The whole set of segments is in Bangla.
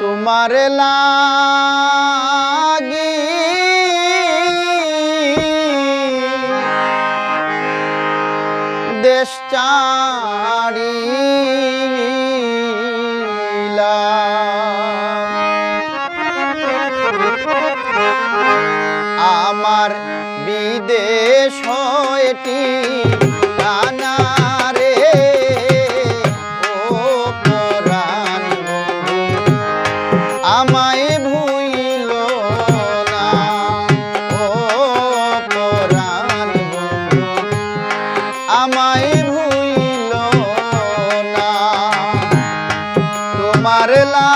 তোমার লাগি। দেশ চারি আমার বিদেশ হয়েটি আমায় ভুইল না। তোমার লা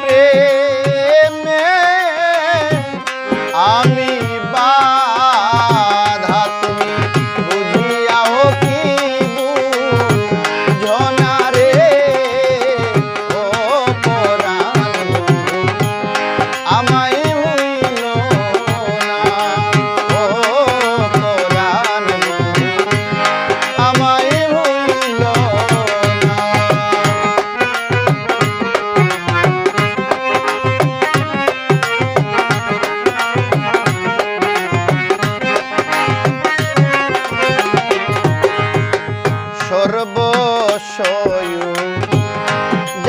প্রেমে আমি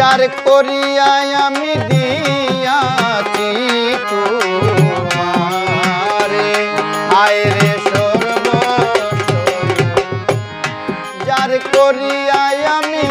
পার করিয়ায় আমি দিয়াছি তোমারে। আয় রে সর্ব যার করিয়ায় আমি